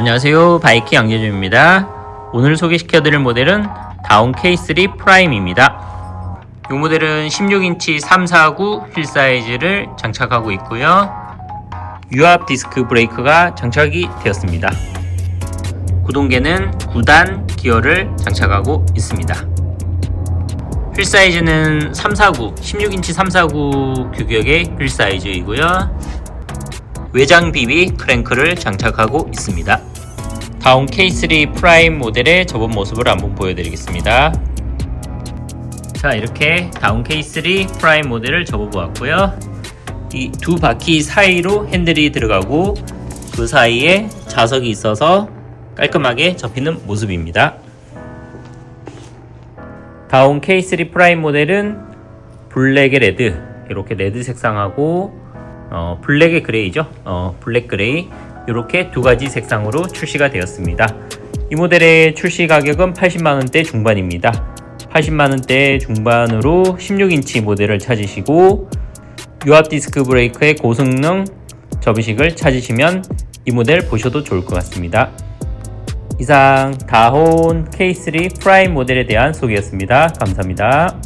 안녕하세요. 바이킹 양재준입니다. 오늘 소개시켜드릴 모델은 다운 K3 프라임입니다. 이 모델은 16인치 349 휠 사이즈를 장착하고 있고요. 유압 디스크 브레이크가 장착이 되었습니다. 구동계는 9단 기어를 장착하고 있습니다. 휠 사이즈는 349, 16인치 349 규격의 휠 사이즈이고요. 외장 비비 크랭크를 장착하고 있습니다. 다운 K3 프라임 모델의 접은 모습을 한번 보여드리겠습니다. 자 이렇게 다운 K3 프라임 모델을 접어보았고요. 이 두 바퀴 사이로 핸들이 들어가고 그 사이에 자석이 있어서 깔끔하게 접히는 모습입니다. 다운 K3 프라임 모델은 블랙의 레드 이렇게 레드 색상하고 어, 블랙의 그레이죠. 어, 블랙 그레이 이렇게 두 가지 색상으로 출시가 되었습니다. 이 모델의 출시 가격은 80만 원대 중반입니다. 80만 원대 중반으로 16인치 모델을 찾으시고 유압 디스크 브레이크의 고성능 접이식을 찾으시면 이 모델 보셔도 좋을 것 같습니다. 이상 다혼 K3 프라임 모델에 대한 소개였습니다. 감사합니다.